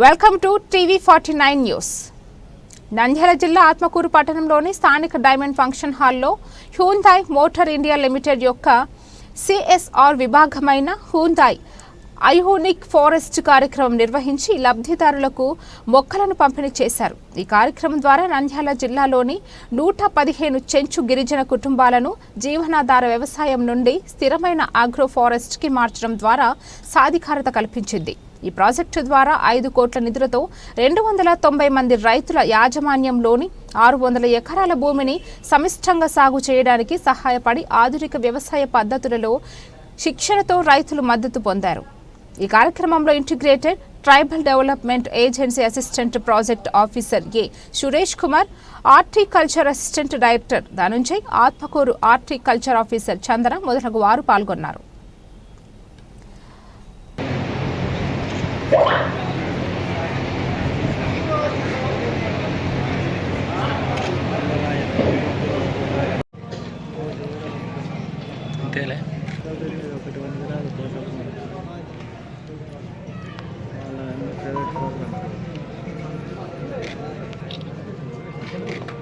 Welcome to TV forty nine news. Nandyala జిల్లా ఆత్మకూరు పట్టణంలోని స్థానిక డైమండ్ ఫంక్షన్ హాల్లో హ్యూందాయ్ మోటార్ ఇండియా లిమిటెడ్ యొక్క సిఎస్ఆర్ విభాగమైన హ్యూందాయ్ ఐహోనిక్ ఫారెస్ట్ కార్యక్రమం నిర్వహించి లబ్ధిదారులకు మొక్కలను పంపిణీ చేశారు. ఈ కార్యక్రమం ద్వారా నంద్యాల జిల్లాలోని నూట పదిహేను చెంచు గిరిజన కుటుంబాలను జీవనాధార వ్యవసాయం నుండి స్థిరమైన ఆగ్రో ఫారెస్ట్కి మార్చడం ద్వారా సాధికారత కల్పించింది. ఈ ప్రాజెక్టు ద్వారా ఐదు కోట్ల నిధులతో రెండు వందల తొంభై మంది రైతుల యాజమాన్యంలోని ఆరు వందల ఎకరాల భూమిని సమిష్టంగా సాగు చేయడానికి సహాయపడి ఆధునిక వ్యవసాయ పద్ధతులలో శిక్షణతో రైతులు మద్దతు పొందారు. ఈ కార్యక్రమంలో integrated tribal development agency assistant project officer A Suresh Kumar horticulture assistant director Dhanunjay Atmakur horticulture officer Chandana మొదలగు వారు పాల్గొన్నారు. అంతేలే ఇదే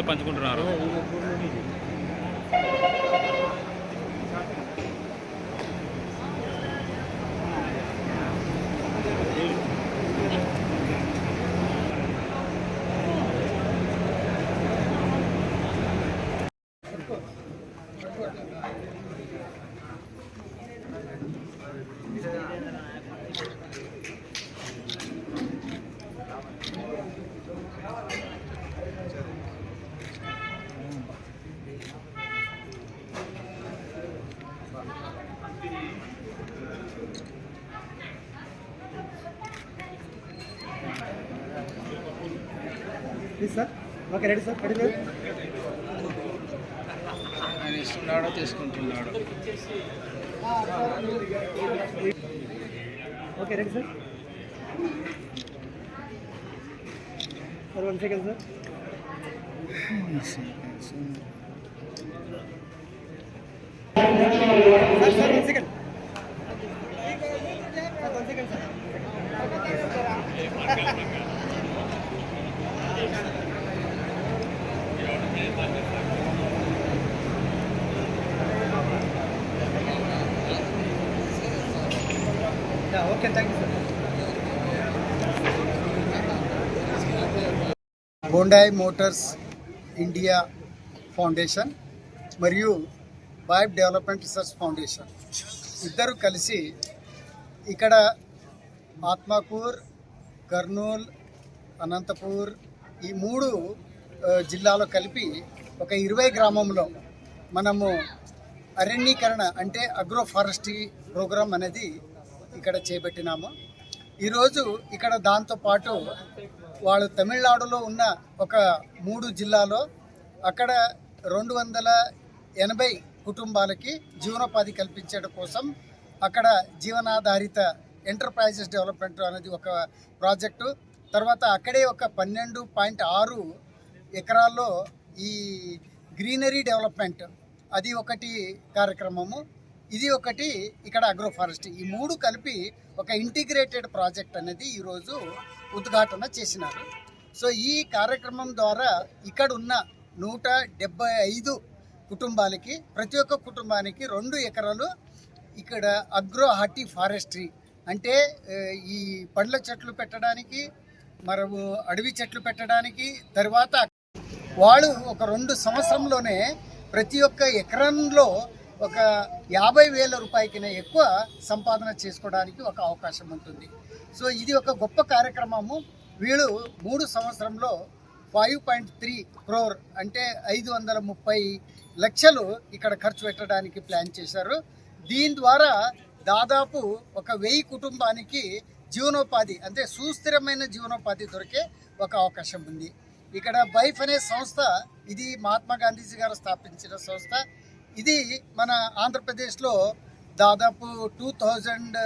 పంచుకుంటున్నారు. Please sir. Okay ready sir. Ready sir. ఆయన ఇస్తున్నాడో తీసుకుంటున్నాడు. Okay ready sir. Sir one second sir. Sir sir one second. One second sir. Okay thank you sir Hyundai motors India foundation మరియు బైబ్ డెవలప్మెంట్ రీసెర్చ్ ఫౌండేషన్ ఇద్దరు కలిసి ఇక్కడ ఆత్మాకూర్ కర్నూల్ అనంతపూర్ ఈ మూడు జిల్లాలో కలిపి ఒక ఇరవై గ్రామంలో మనము అరణ్యీకరణ అంటే అగ్రో ఫారెస్ట్రీ ప్రోగ్రామ్ అనేది ఇక్కడ చేపట్టినాము. ఈరోజు ఇక్కడ దాంతోపాటు వాళ్ళు తమిళనాడులో ఉన్న ఒక మూడు జిల్లాలో అక్కడ రెండు వందల ఎనభై కుటుంబాలకి జీవనోపాధి కల్పించడం కోసం అక్కడ జీవనాధారిత ఎంటర్ప్రైజెస్ డెవలప్మెంట్ అనేది ఒక ప్రాజెక్టు. తర్వాత అక్కడే ఒక పన్నెండు పాయింట్ ఆరు ఎకరాల్లో ఈ గ్రీనరీ డెవలప్మెంట్ అది ఒకటి కార్యక్రమము. ఇది ఒకటి ఇక్కడ అగ్రో ఫారెస్ట్ ఈ మూడు కలిపి ఒక ఇంటిగ్రేటెడ్ ప్రాజెక్ట్ అనేది ఈరోజు ఉద్ఘాటన చేసినారు. సో ఈ కార్యక్రమం ద్వారా ఇక్కడ ఉన్న నూట డెబ్బై ఐదు కుటుంబాలకి ప్రతి ఒక్క కుటుంబానికి రెండు ఎకరాలు ఇక్కడ అగ్రో హార్టీ ఫారెస్ట్రీ అంటే ఈ పండ్ల చెట్లు పెట్టడానికి మనము అడవి చెట్లు పెట్టడానికి తర్వాత వాళ్ళు ఒక రెండు సంవత్సరంలోనే ప్రతి ఒక్క ఎకరంలో ఒక యాభై వేల రూపాయకిన ఎక్కువ సంపాదన చేసుకోవడానికి ఒక అవకాశం ఉంటుంది. సో ఇది ఒక గొప్ప కార్యక్రమము. వీళ్ళు మూడు సంవత్సరంలో ఫైవ్ పాయింట్ త్రీ క్రోర్ అంటే ఐదు వందల ముప్పై లక్షలు ఇక్కడ ఖర్చు పెట్టడానికి ప్లాన్ చేశారు. దీని ద్వారా దాదాపు ఒక వెయ్యి కుటుంబానికి జీవనోపాధి అంటే సుస్థిరమైన జీవనోపాధి దొరికే ఒక అవకాశం ఉంది. ఇక్కడ బైఫ్ అనే సంస్థ ఇది మహాత్మా గాంధీజీ గారు స్థాపించిన సంస్థ. ఇది మన ఆంధ్రప్రదేశ్లో దాదాపు టూ థౌజండ్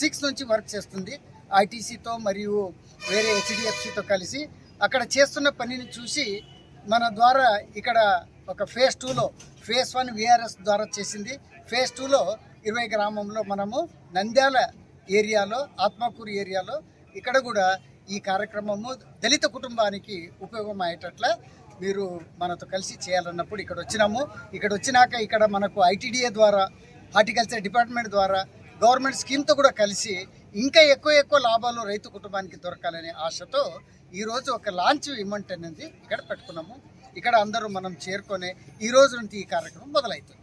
సిక్స్ నుంచి వర్క్ చేస్తుంది. ఐటీసీతో మరియు వేరే హెచ్డిఎఫ్సితో కలిసి అక్కడ చేస్తున్న పనిని చూసి మన ద్వారా ఇక్కడ ఒక ఫేజ్ టూలో ఫేజ్ వన్ విఆర్ఎస్ ద్వారా చేసింది. ఫేజ్ టూలో ఇరవై గ్రామంలో మనము నంద్యాల ఏరియాలో ఆత్మకూరు ఏరియాలో ఇక్కడ కూడా ఈ కార్యక్రమము దళిత కుటుంబానికి ఉపయోగం అయ్యేటట్ల మీరు మనతో కలిసి చేయాలన్నప్పుడు ఇక్కడ వచ్చినాము. ఇక్కడ వచ్చినాక ఇక్కడ మనకు ఐటీడీఏ ద్వారా హార్టికల్చర్ డిపార్ట్మెంట్ ద్వారా గవర్నమెంట్ స్కీమ్తో కూడా కలిసి ఇంకా ఎక్కువ ఎక్కువ లాభాలు రైతు కుటుంబానికి దొరకాలనే ఆశతో ఈరోజు ఒక లాంచ్ ఇమ్మంట్ అనేది ఇక్కడ పెట్టుకున్నాము. ఇక్కడ అందరూ మనం చేరుకొని ఈ రోజు నుంచి ఈ కార్యక్రమం మొదలవుతుంది